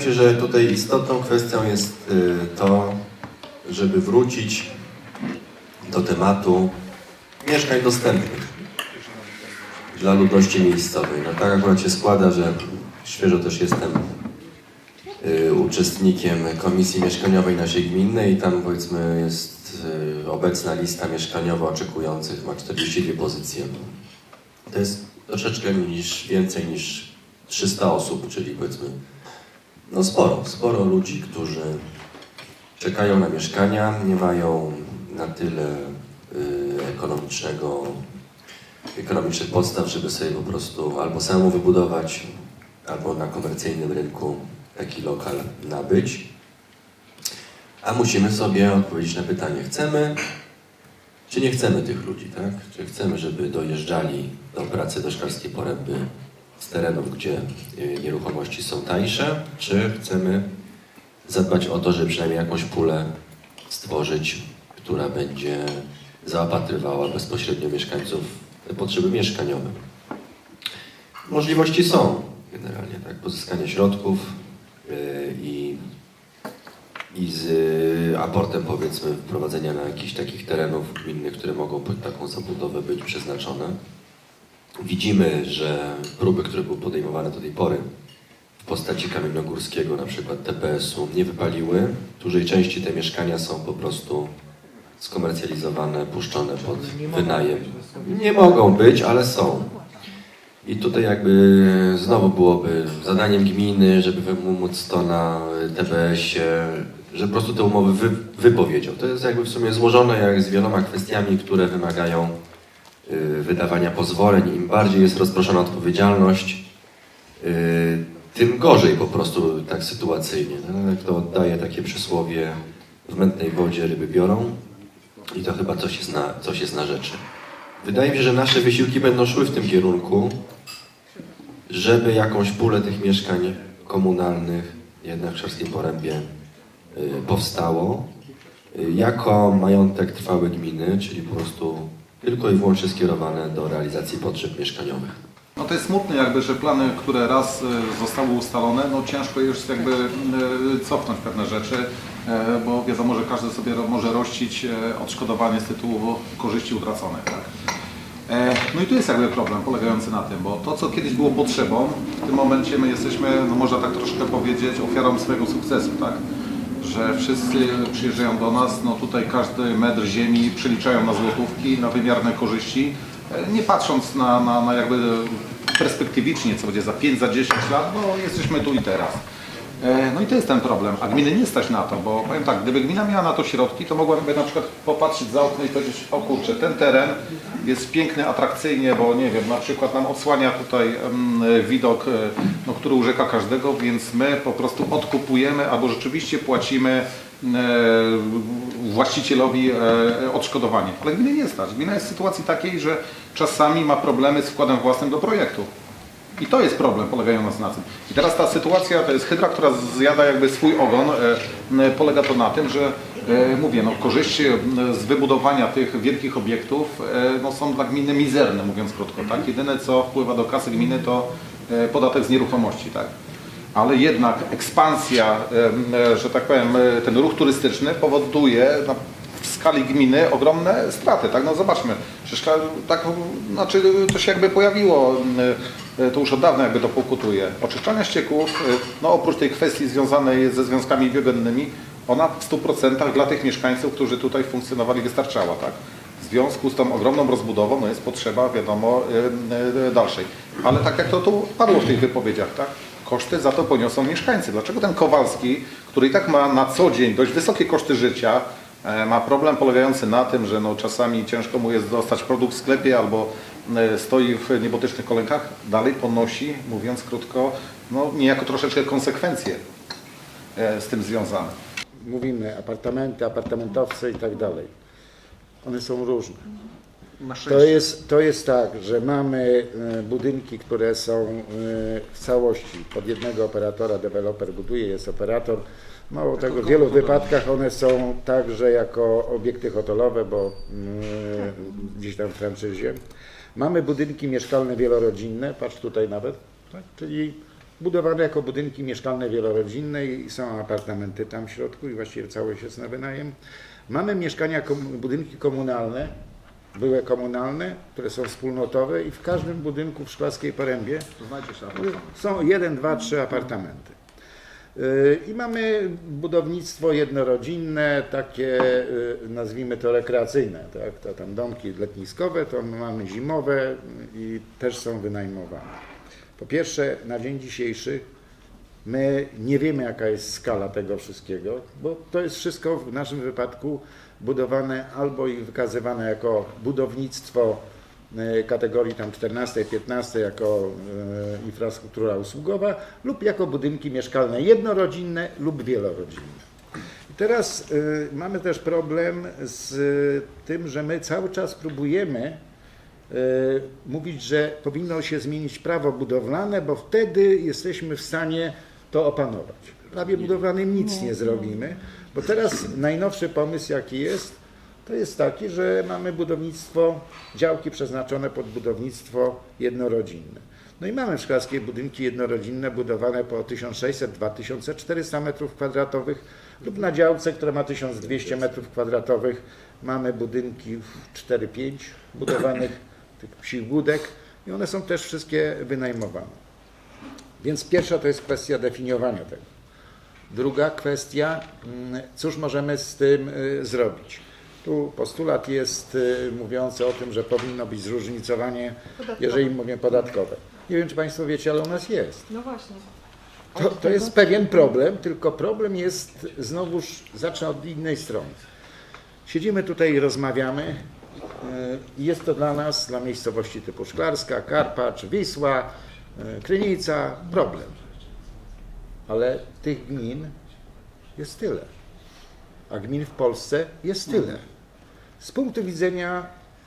mi się, że tutaj istotną kwestią jest y, to, żeby wrócić do tematu mieszkań dostępnych dla ludności miejscowej. No tak akurat się składa, że świeżo też jestem y, uczestnikiem Komisji Mieszkaniowej naszej gminy i tam powiedzmy jest y, obecna lista mieszkaniowa oczekujących, ma 42 pozycje. To jest troszeczkę niż, więcej niż 300 osób, czyli powiedzmy no sporo, sporo ludzi, którzy czekają na mieszkania, nie mają na tyle y, ekonomicznego, ekonomicznych podstaw, żeby sobie po prostu albo samemu wybudować, albo na komercyjnym rynku taki lokal nabyć. A musimy sobie odpowiedzieć na pytanie, chcemy czy nie chcemy tych ludzi, tak? Czy chcemy, żeby dojeżdżali do pracy do Szklarskiej Poręby z terenów, gdzie y, nieruchomości są tańsze, czy chcemy zadbać o to, żeby przynajmniej jakąś pulę stworzyć, która będzie zaopatrywała bezpośrednio mieszkańców te potrzeby mieszkaniowe. Możliwości są generalnie, tak? Pozyskanie środków y, i i z y, aportem powiedzmy wprowadzenia na jakichś takich terenów gminnych, które mogą pod taką zabudowę być przeznaczone. Widzimy, że próby, które były podejmowane do tej pory w postaci Kamiennogórskiego, na przykład TPS-u, nie wypaliły. W dużej części te mieszkania są po prostu skomercjalizowane, puszczone pod wynajem. Nie mogą być, ale są. I tutaj jakby znowu byłoby zadaniem gminy, żeby wymóc to na TBS-ie, że po prostu te umowy wy, wypowiedział. To jest jakby w sumie złożone jak z wieloma kwestiami, które wymagają wydawania pozwoleń. Im bardziej jest rozproszona odpowiedzialność, y, tym gorzej po prostu tak sytuacyjnie. No, jak to oddaje takie przysłowie w mętnej wodzie ryby biorą i to chyba coś jest na, coś jest na rzeczy. Wydaje mi się, że nasze wysiłki będą szły w tym kierunku, żeby jakąś pulę tych mieszkań komunalnych jednak w Szarskiej Porębie y, powstało y, jako majątek trwały gminy, czyli po prostu tylko i wyłącznie skierowane do realizacji potrzeb mieszkaniowych. No to jest smutne jakby, że plany, które raz e, zostały ustalone, no ciężko już jakby e, cofnąć pewne rzeczy, e, bo wiadomo, że każdy sobie może rościć odszkodowanie z tytułu korzyści utraconych. Tak? E, No i tu jest jakby problem polegający na tym, bo to, co kiedyś było potrzebą, w tym momencie my jesteśmy, no można tak troszkę powiedzieć, ofiarą swojego sukcesu, tak? Że wszyscy przyjeżdżają do nas, no tutaj każdy metr ziemi przeliczają na złotówki, na wymiarne korzyści, e, nie patrząc na, na, na jakby perspektywicznie, co będzie za 5, za 10 lat, bo jesteśmy tu i teraz. E, No i to jest ten problem, a gminy nie stać na to, bo powiem tak, gdyby gmina miała na to środki, to mogłaby na przykład popatrzeć za okno i powiedzieć, o kurczę, ten teren jest piękny, atrakcyjnie, bo nie wiem, na przykład nam odsłania tutaj em, widok, e, no, który urzeka każdego, więc my po prostu odkupujemy albo rzeczywiście płacimy e, właścicielowi odszkodowanie. Ale gminy nie stać. Gmina jest w sytuacji takiej, że czasami ma problemy z wkładem własnym do projektu. I to jest problem polegający na tym. I teraz ta sytuacja to jest hydra, która zjada jakby swój ogon. E, Polega to na tym, że e, mówię, no, korzyści z wybudowania tych wielkich obiektów e, no, są dla gminy mizerne, mówiąc krótko. Tak? Jedyne co wpływa do kasy gminy to podatek z nieruchomości. Tak? Ale jednak ekspansja, że tak powiem, ten ruch turystyczny powoduje w skali gminy ogromne straty, tak? No zobaczmy, przecież tak, znaczy to się jakby pojawiło, y, to już od dawna jakby to pokutuje. Oczyszczania ścieków, y, no oprócz tej kwestii związanej ze związkami biogennymi, ona w 100% dla tych mieszkańców, którzy tutaj funkcjonowali wystarczała, tak? W związku z tą ogromną rozbudową no jest potrzeba, wiadomo, y, y, dalszej. Ale tak jak to tu padło w tych wypowiedziach, tak? Koszty za to poniosą mieszkańcy. Dlaczego ten Kowalski, który i tak ma na co dzień dość wysokie koszty życia, ma problem polegający na tym, że no czasami ciężko mu jest dostać produkt w sklepie albo e, stoi w niebotycznych kolejkach, dalej ponosi, mówiąc krótko, no niejako troszeczkę konsekwencje e, z tym związane. mówimy apartamenty, apartamentowce i tak dalej. One są różne. To jest, to jest tak, że mamy e, budynki, które są e, w całości pod jednego operatora, deweloper buduje, jest operator. Mało tego, w wielu wypadkach one są także jako obiekty hotelowe, bo mm, gdzieś tam w franczyzie. Mamy budynki mieszkalne wielorodzinne, patrz tutaj nawet, tak? czyli budowane jako budynki mieszkalne wielorodzinne i są apartamenty tam w środku i właściwie całość jest na wynajem. Mamy mieszkania, budynki komunalne, były komunalne, które są wspólnotowe i w każdym budynku w Szklarskiej Porębie są jeden, dwa, trzy apartamenty. Yy, I mamy budownictwo jednorodzinne, takie yy, nazwijmy to rekreacyjne, tak? To tam domki letniskowe, to mamy zimowe i też są wynajmowane. Po pierwsze, na dzień dzisiejszy my nie wiemy jaka jest skala tego wszystkiego, bo to jest wszystko w naszym wypadku budowane albo i wykazywane jako budownictwo kategorii tam 14, 15 jako e, infrastruktura usługowa lub jako budynki mieszkalne jednorodzinne lub wielorodzinne. I teraz y, mamy też problem z tym, że my cały czas próbujemy mówić, że powinno się zmienić prawo budowlane, bo wtedy jesteśmy w stanie to opanować. W prawie budowlanym nic nie zrobimy, bo teraz najnowszy pomysł jaki jest, to jest taki, że mamy budownictwo, działki przeznaczone pod budownictwo jednorodzinne. No i mamy szklarskiej budynki jednorodzinne budowane po 1600-2400 metrów kwadratowych lub na działce, która ma 1200 metrów kwadratowych mamy budynki w 4-5 budowanych tych psich budek i one są też wszystkie wynajmowane. Więc pierwsza to jest kwestia definiowania tego. Druga kwestia, mm, cóż możemy z tym y, zrobić? Tu postulat jest y, mówiący o tym, że powinno być zróżnicowanie, Podatkowe. jeżeli mówię podatkowe. Nie wiem, czy Państwo wiecie, ale u nas jest. No właśnie. To, to jest pewien problem, tylko problem jest znowuż, zacznę od innej strony. Siedzimy tutaj i rozmawiamy. y, i Jest to dla nas, dla miejscowości typu Szklarska, Karpacz, Wisła, y, Krynica, problem. Ale tych gmin jest tyle. A gmin w Polsce jest tyle. Z punktu widzenia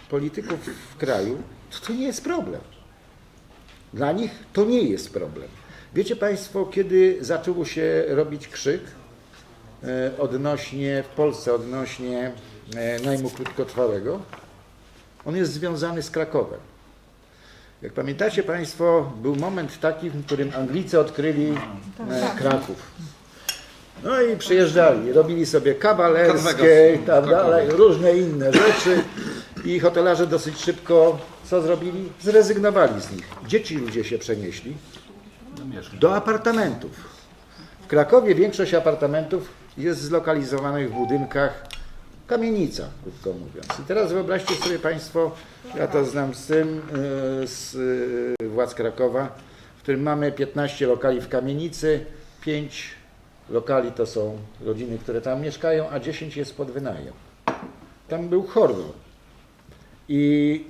polityków w kraju, to, to nie jest problem. Dla nich to nie jest problem. Wiecie Państwo, kiedy zaczęło się robić krzyk e, odnośnie, w Polsce odnośnie e, najmu krótkotrwałego? On jest związany z Krakowem. Jak pamiętacie Państwo, był moment taki, w którym Anglicy odkryli e, Kraków. No i przyjeżdżali, robili sobie kawalerskie i tak dalej, różne inne rzeczy. I hotelarze dosyć szybko co zrobili? Zrezygnowali z nich. Gdzie ci ludzie się przenieśli? Do apartamentów. W Krakowie większość apartamentów jest zlokalizowanych w budynkach kamienica, krótko mówiąc. I teraz wyobraźcie sobie Państwo, ja to znam z tym, yy, z yy, władz Krakowa, w którym mamy 15 lokali w kamienicy, 5 lokali to są rodziny, które tam mieszkają, a 10 jest pod wynajem. Tam był horror. I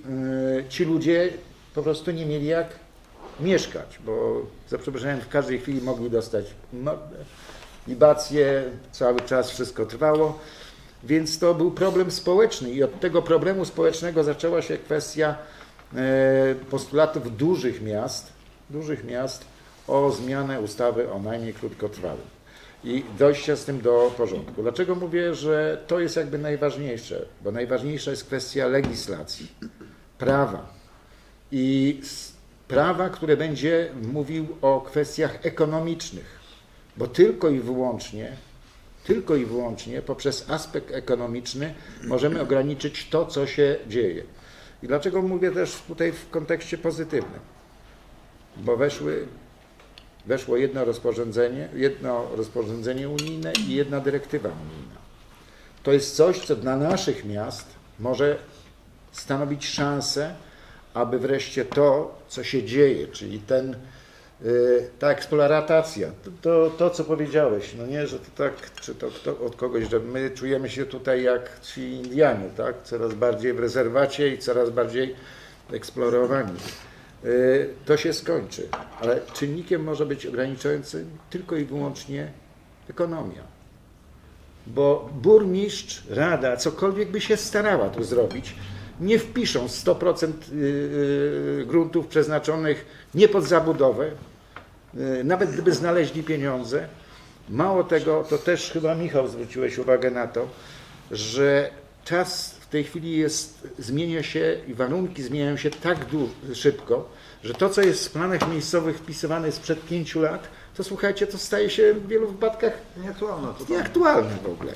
y, ci ludzie po prostu nie mieli jak mieszkać, bo za przeproszeniem w każdej chwili mogli dostać mo- libacje, cały czas wszystko trwało, więc to był problem społeczny i od tego problemu społecznego zaczęła się kwestia e, postulatów dużych miast, dużych miast o zmianę ustawy o najmie krótkotrwałym i dojścia z tym do porządku. Dlaczego mówię, że to jest jakby najważniejsze? Bo najważniejsza jest kwestia legislacji, prawa i prawa, które będzie mówił o kwestiach ekonomicznych, bo tylko i wyłącznie, tylko i wyłącznie poprzez aspekt ekonomiczny możemy ograniczyć to, co się dzieje. I dlaczego mówię też tutaj w kontekście pozytywnym? Bo weszły weszło jedno rozporządzenie, jedno rozporządzenie unijne i jedna dyrektywa unijna. To jest coś, co dla naszych miast może stanowić szansę, aby wreszcie to, co się dzieje, czyli ten, y, ta eksploatacja, to, to, to, co powiedziałeś, no nie, że to tak, czy to kto, od kogoś, że my czujemy się tutaj jak ci Indianie, tak, coraz bardziej w rezerwacie i coraz bardziej eksplorowani. Y, to się skończy. Ale czynnikiem może być ograniczającym tylko i wyłącznie ekonomia. Bo burmistrz, rada, cokolwiek by się starała tu zrobić, nie wpiszą 100% y, y, gruntów przeznaczonych nie pod zabudowę, nawet gdyby znaleźli pieniądze. Mało tego, to też chyba Michał zwróciłeś uwagę na to, że czas tej chwili jest, zmienia się i warunki zmieniają się tak du- szybko, że to, co jest w planach miejscowych wpisywane sprzed pięciu lat, to słuchajcie, to staje się w wielu wypadkach Nieaktualne to nieaktualne w ogóle.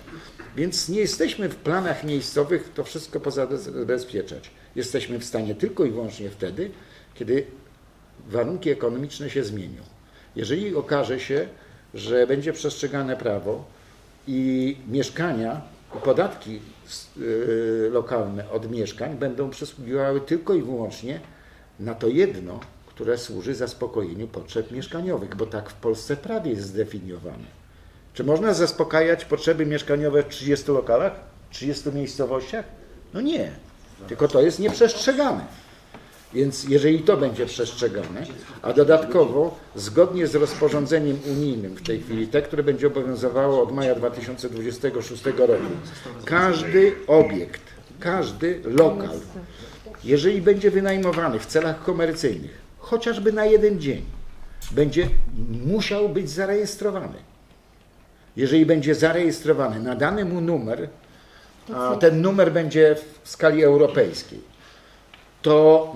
Więc nie jesteśmy w planach miejscowych to wszystko pozabezpieczać. Jesteśmy w stanie tylko i wyłącznie wtedy, kiedy warunki ekonomiczne się zmienią. Jeżeli okaże się, że będzie przestrzegane prawo i mieszkania podatki yy, lokalne od mieszkań będą przysługiwały tylko i wyłącznie na to jedno, które służy zaspokojeniu potrzeb mieszkaniowych, bo tak w Polsce prawie jest zdefiniowane. Czy można zaspokajać potrzeby mieszkaniowe w 30 lokalach, 30 miejscowościach? No nie, tylko to jest nieprzestrzegane. Więc jeżeli to będzie przestrzegane, a dodatkowo zgodnie z rozporządzeniem unijnym w tej chwili, te, które będzie obowiązywało od maja 2026 roku, każdy obiekt, każdy lokal, jeżeli będzie wynajmowany w celach komercyjnych, chociażby na jeden dzień, będzie musiał być zarejestrowany. Jeżeli będzie zarejestrowany, nadany mu numer, a ten numer będzie w skali europejskiej, to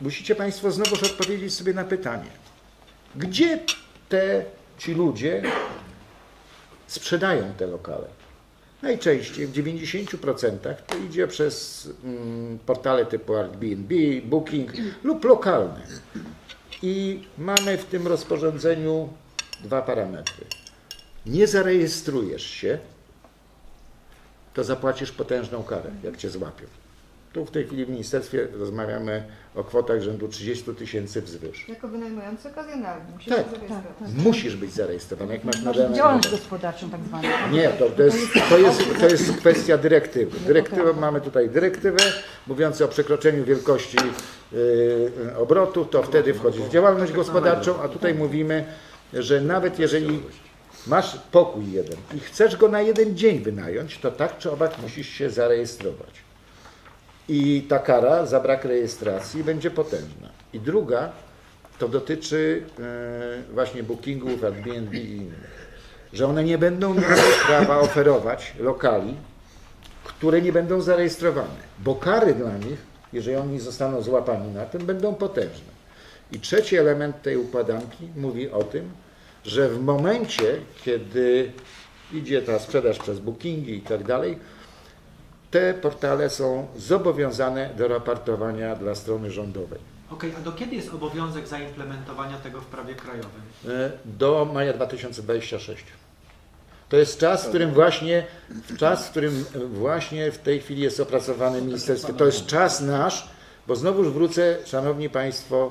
y, musicie Państwo znowuż odpowiedzieć sobie na pytanie, gdzie te ci ludzie sprzedają te lokale? Najczęściej w 90% to idzie przez mm, portale typu Airbnb, Booking lub lokalne. I mamy w tym rozporządzeniu dwa parametry. Nie zarejestrujesz się, to zapłacisz potężną karę, jak cię złapią. Tu w tej chwili w ministerstwie rozmawiamy o kwotach rzędu 30 tysięcy wzwyż. Jako wynajmujący okazjonalny. Musisz Tak. się zarejestrować. Musisz być zarejestrowany, jak masz nadane Działalność gospodarczą tak zwaną. nie, to, to, jest, to, jest, to jest kwestia dyrektywy. Dyrektywę, mamy tutaj dyrektywę mówiącą o przekroczeniu wielkości y, obrotu, to wtedy wchodzi w działalność gospodarczą, a tutaj mówimy, że nawet jeżeli masz pokój jeden i chcesz go na jeden dzień wynająć, to tak czy owak musisz się zarejestrować. I ta kara za brak rejestracji będzie potężna. I druga to dotyczy e, właśnie bookingów, Airbnb i innych że one nie będą miały prawa oferować lokali, które nie będą zarejestrowane, bo kary dla nich, jeżeli oni zostaną złapani na tym, będą potężne. I trzeci element tej układanki mówi o tym, że w momencie, kiedy idzie ta sprzedaż przez bookingi i tak dalej, te portale są zobowiązane do raportowania dla strony rządowej. Okej, a do kiedy jest obowiązek zaimplementowania tego w prawie krajowym? E, do maja 2026. To jest czas, w którym właśnie, czas, w którym właśnie w tej chwili jest opracowany ministerstwo. To jest czas nasz, bo znowuż wrócę, Szanowni Państwo,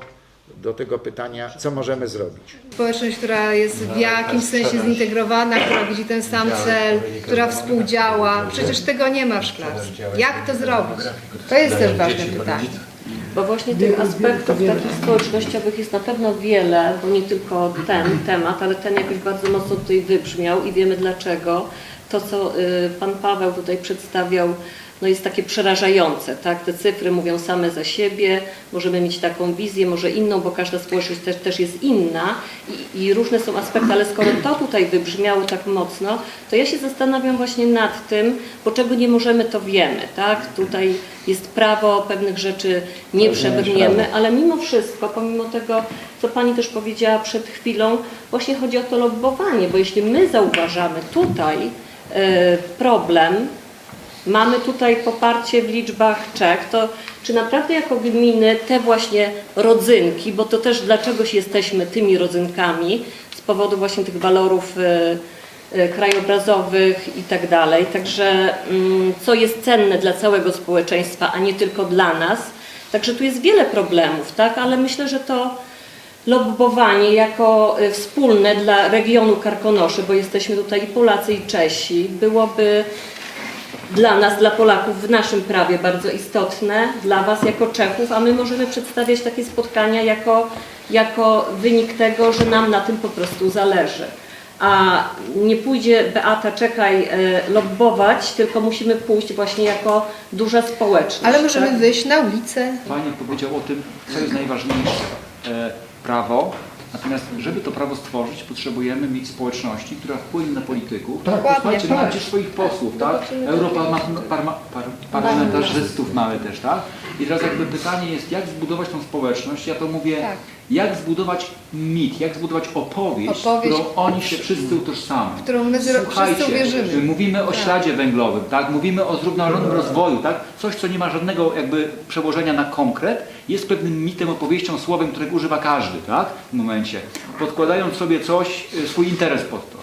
do tego pytania, co możemy zrobić. Społeczność, która jest w jakimś sensie zintegrowana, która widzi ten sam cel, która współdziała. Przecież tego nie ma w szklarstwie. Jak to zrobić? To jest też ważne pytanie. Bo właśnie tych aspektów takich społecznościowych jest na pewno wiele, bo nie tylko ten temat, ale ten jakoś bardzo mocno tutaj wybrzmiał i wiemy dlaczego. To, co y, Pan Paweł tutaj przedstawiał, no jest takie przerażające, tak? Te cyfry mówią same za siebie, możemy mieć taką wizję, może inną, bo każda społeczność też, też jest inna i, i różne są aspekty, ale skoro to tutaj wybrzmiało tak mocno, to ja się zastanawiam właśnie nad tym, bo czego nie możemy, to wiemy, tak? Tutaj jest prawo, pewnych rzeczy nie przebrniemy, ale mimo wszystko, pomimo tego, co Pani też powiedziała przed chwilą, właśnie chodzi o to lobbowanie, bo jeśli my zauważamy tutaj e, problem, mamy tutaj poparcie w liczbach Czech, to czy naprawdę jako gminy te właśnie rodzynki, bo to też dla czegoś jesteśmy tymi rodzynkami, z powodu właśnie tych walorów e, e, krajobrazowych i tak dalej, także mm, co jest cenne dla całego społeczeństwa, a nie tylko dla nas. Także tu jest wiele problemów, tak, ale myślę, że to lobbowanie jako e, wspólne dla regionu Karkonoszy, bo jesteśmy tutaj i Polacy i Czesi, byłoby dla nas, dla Polaków w naszym prawie bardzo istotne, dla Was jako Czechów, a my możemy przedstawiać takie spotkania jako, jako wynik tego, że nam na tym po prostu zależy. A nie pójdzie Beata, czekaj, e, lobbować, tylko musimy pójść właśnie jako duża społeczność. Ale możemy tak? wyjść na ulicę. Pani powiedział o tym, co jest najważniejsze. E, prawo, Natomiast, żeby to prawo stworzyć, potrzebujemy mieć społeczności, która wpłynie na polityków. Dokładnie, Słuchajcie, tak. macie swoich posłów, tak? Zobaczymy, Europarlamentarzystów mamy też, tak? I teraz jakby pytanie jest, jak zbudować tą społeczność? Ja to mówię, Tak. Jak zbudować mit, jak zbudować opowieść, Opowieść. którą oni się wszyscy utożsamią. Którą my Słuchajcie, wszyscy uwierzymy. mówimy o Tak. śladzie węglowym, tak? Mówimy o zrównoważonym rozwoju, tak? Coś, co nie ma żadnego jakby przełożenia na konkret, jest pewnym mitem, opowieścią, słowem, którego używa każdy, tak? W momencie. Podkładając sobie coś, y, swój interes pod to.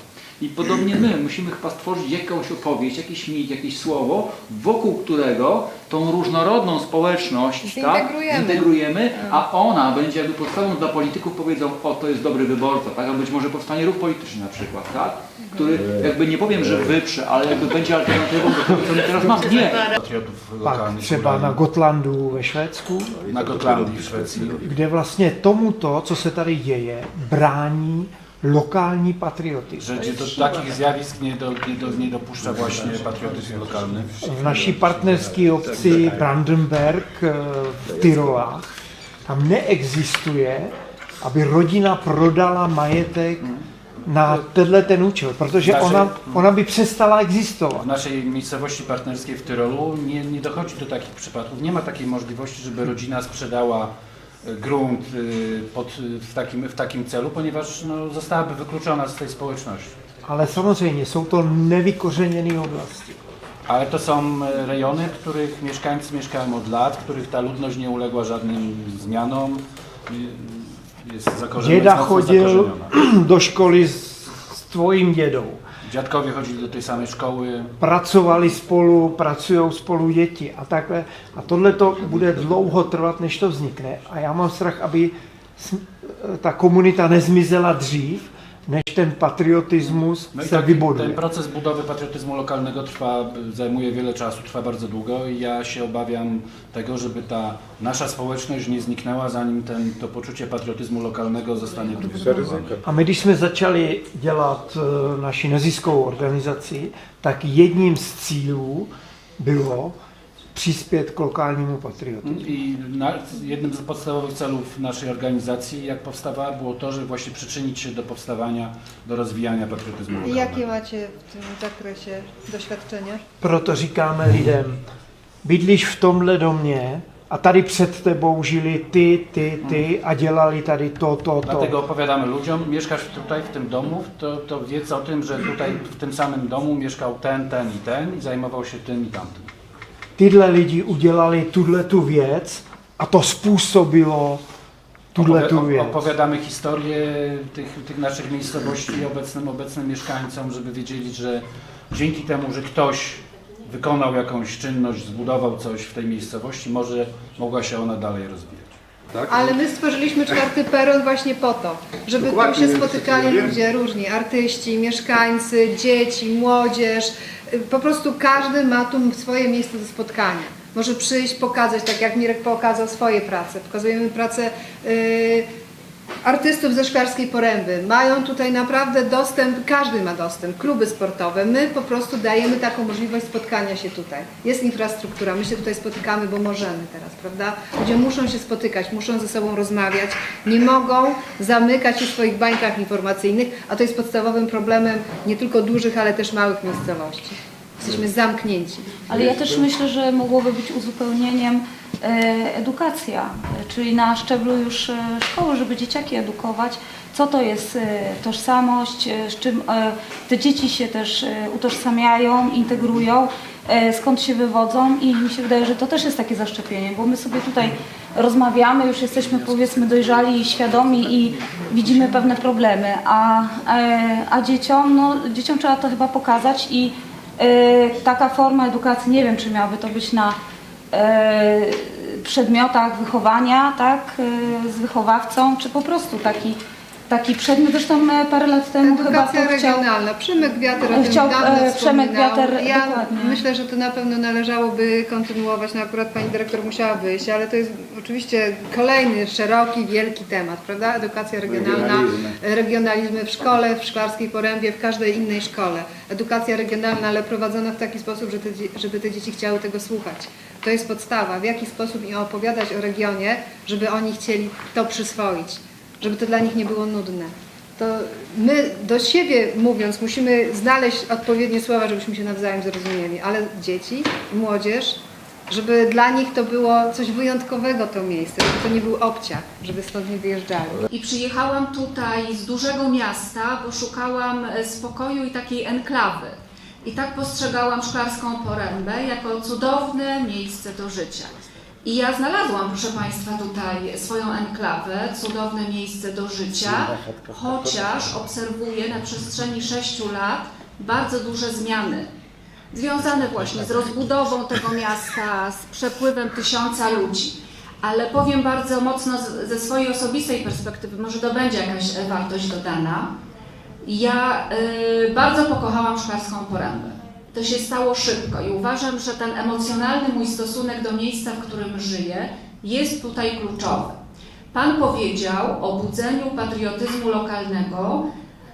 I podobnie my musimy chyba stworzyć jakąś opowieść, jakiś mit, jakieś słowo, wokół którego tą różnorodną społeczność tak, Zintegrujemy. zintegrujemy, a ona będzie jakby podstawą dla polityków, powiedzą, o to jest dobry wyborca, tak? a być może powstanie ruch polityczny na przykład, tak? który jakby nie powiem, że wyprze, ale jakby będzie alternatywą do tego, co my teraz mamy. Nie, patriotów Pak lokalnych třeba na Gotlandu ve Švédsku, na Gotlandii w Szwecji. kde vlastně tomuto, co se tady děje, brání lokální patriotismus. Że do takich zjawisk nie, do, nie, do, nie dopuszcza właśnie patriotyzm lokalny. V naší partnerské obci Brandenberg eh, v Tyrolách tam neexistuje, aby rodina prodala majetek na tenhle ten účel, protože Naše- ona, ona by přestala W existovat. naszej miejscowości partnerskiej w Tyrolu nie, nie dochodzi do takich przypadków. Nie ma takiej możliwości, żeby rodzina sprzedała e, grunt y, pod, w, takim, w takim celu, ponieważ no, zostałaby wykluczona z tej społeczności. Ale samozřejmě jsou to nevykořeněné oblasti. Ale to są e, rejony, w których mieszkańcy mieszkają od lat, w których ta ludność nie uległa żadnym zmianom. Jest zakorzeniona, Děda chodil do školy s, s tvojím dědou. Dziadkowie chodzili do tej samej szkoły. pracovali spolu, pracují spolu děti a takhle. A tohle to bude dlouho trvat, než to vznikne. A já mám strach, aby ta komunita nezmizela dřív, než ten patriotismus No i se tak, vybuduje. ten proces budowy patriotyzmu lokalnego trwa, zajmuje wiele czasu, trwa bardzo długo i ja się obawiam tego, żeby ta nasza społeczność nie zniknęła, zanim ten, to poczucie patriotyzmu lokalnego zostanie wybudowane. A my, když jsme začali dělat eh, naši neziskovou organizaci, tak jedním z cílů bylo přispět k lokálnímu patriotismu. I na, jednym z podstawowych celów naszej organizacji, jak powstawała, było to, żeby właśnie przyczynić się do powstawania, do rozwijania patriotyzmu I lokalnego. jakie macie w tym zakresie doświadczenia? Proto říkáme lidem, bydlíš v tomhle domě a tady před tebou žili ty, ty, ty a dělali tady to, to, Dlatego to. opowiadamy ludziom, mieszkasz tutaj w tym domu, to, to wiedz o tym, że tutaj w tym samym domu mieszkał ten, ten i ten i zajmował się tym i tamtym. Tyhle lidi udělali tuhle tu věc a to způsobilo tuhle tu věc. Opowiadamy historię tych, tych naszych miejscowości obecnym, obecnym mieszkańcom, żeby wiedzieli, że dzięki temu, że ktoś wykonał jakąś czynność, zbudował coś w tej miejscowości, może mogła się ona dalej rozwijać. Ale my stworzyliśmy czwarty peron właśnie po to, żeby tu Dokładnie, się spotykali ludzie różni, artyści, mieszkańcy, dzieci, młodzież. Po prostu każdy ma tu swoje miejsce do spotkania. Może przyjść, pokazać, tak jak Mirek pokazał swoje prace. Pokazujemy pracę y, artystów ze Szklarskiej Poręby. Mają tutaj naprawdę dostęp, każdy ma dostęp, kluby sportowe. My po prostu dajemy taką możliwość spotkania się tutaj. Jest infrastruktura, my się tutaj spotykamy, bo możemy teraz, prawda? Ludzie muszą się spotykać, muszą ze sobą rozmawiać, nie mogą zamykać się w swoich bańkach informacyjnych, a to jest podstawowym problemem nie tylko dużych, ale też małych miejscowości. Jesteśmy zamknięci. Ale ja też myślę, że mogłoby być uzupełnieniem e, edukacja, czyli na szczeblu już e, szkoły, żeby dzieciaki edukować, co to jest e, tożsamość, z czym te dzieci się też utożsamiają, integrują, skąd się wywodzą i mi się wydaje, że to też jest takie zaszczepienie, bo my sobie tutaj rozmawiamy, już jesteśmy powiedzmy dojrzali i świadomi i widzimy pewne problemy, a, a dzieciom, no, dzieciom trzeba to chyba pokazać i taka forma edukacji, nie wiem czy miałaby to być na e, przedmiotach wychowania, tak, e, z wychowawcą, czy po prostu taki, taki przedmiot. Zresztą e, parę lat temu chyba Edukacja to chciał, regionalna. Przemek Wiater o tym Chciał, dawno e, Przemek wspominał. Wiater, Ja dokładnie. myślę, że to na pewno należałoby kontynuować. No akurat pani dyrektor musiała wyjść, ale to jest oczywiście kolejny szeroki, wielki temat, prawda? Edukacja regionalna, Regionalizmy. regionalizmy w szkole, w Szklarskiej Porębie, w każdej innej szkole. Edukacja regionalna, ale prowadzona w taki sposób, że te, żeby te dzieci chciały tego słuchać. To jest podstawa. W jaki sposób im opowiadać o regionie, żeby oni chcieli to przyswoić żeby to dla nich nie było nudne. To my do siebie mówiąc musimy znaleźć odpowiednie słowa, żebyśmy się nawzajem zrozumieli, ale dzieci, młodzież, żeby dla nich to było coś wyjątkowego to miejsce, żeby to nie był obciach, żeby stąd nie wyjeżdżali. I przyjechałam tutaj z dużego miasta, bo szukałam e, spokoju i takiej enklawy. I tak postrzegałam Szklarską Porębę jako cudowne miejsce do życia. I ja znalazłam, proszę Państwa, tutaj swoją enklawę, cudowne miejsce do życia, chociaż obserwuję na przestrzeni sześciu lat bardzo duże zmiany związane właśnie z rozbudową tego miasta, z przepływem tysiąca ludzi. Ale powiem bardzo mocno ze swojej osobistej perspektywy, może to będzie jakaś wartość dodana. Ja y, bardzo pokochałam Szklarską Porębę. To się stało szybko i uważam, że ten emocjonalny mój stosunek do miejsca, w którym żyję, jest tutaj kluczowy. Pan powiedział o budzeniu patriotyzmu lokalnego,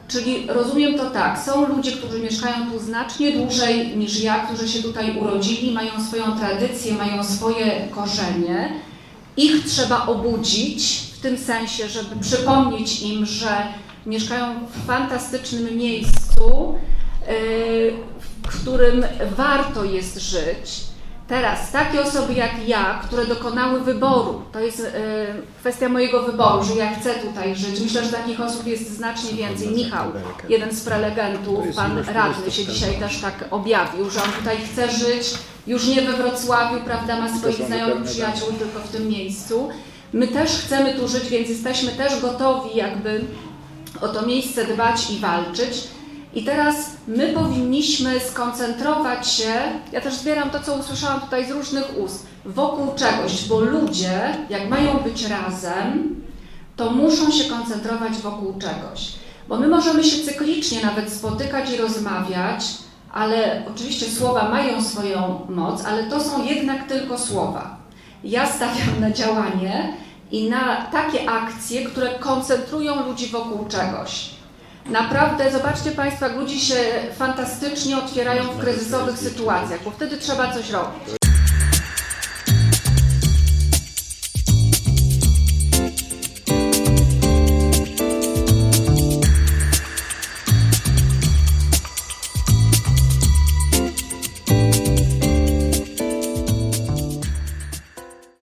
czyli rozumiem to tak, są ludzie, którzy mieszkają tu znacznie dłużej niż ja, którzy się tutaj urodzili, mają swoją tradycję, mają swoje korzenie. Ich trzeba obudzić w tym sensie, żeby przypomnieć im, że mieszkają w fantastycznym miejscu, yy, którym warto jest żyć. Teraz takie osoby jak ja, które dokonały wyboru, to jest yy, kwestia mojego wyboru, że ja chcę tutaj żyć. Myślę, że takich osób jest znacznie więcej. Michał, jeden z prelegentów, pan radny się dzisiaj też tak objawił, że on tutaj chce żyć, już nie we Wrocławiu, prawda, ma swoich znajomych, przyjaciół tylko w tym miejscu. My też chcemy tu żyć, więc jesteśmy też gotowi jakby o to miejsce dbać i walczyć. I teraz my powinniśmy skoncentrować się, ja też zbieram to, co usłyszałam tutaj z różnych ust, wokół czegoś, bo ludzie, jak mają być razem, to muszą się koncentrować wokół czegoś. Bo my możemy się cyklicznie nawet spotykać i rozmawiać, ale oczywiście słowa mają swoją moc, ale to są jednak tylko słowa. Ja stawiam na działanie i na takie akcje, które koncentrują ludzi wokół czegoś. Naprawdę, zobaczcie Państwo, jak ludzie się fantastycznie otwierają w kryzysowych sytuacjach, bo wtedy trzeba coś robić.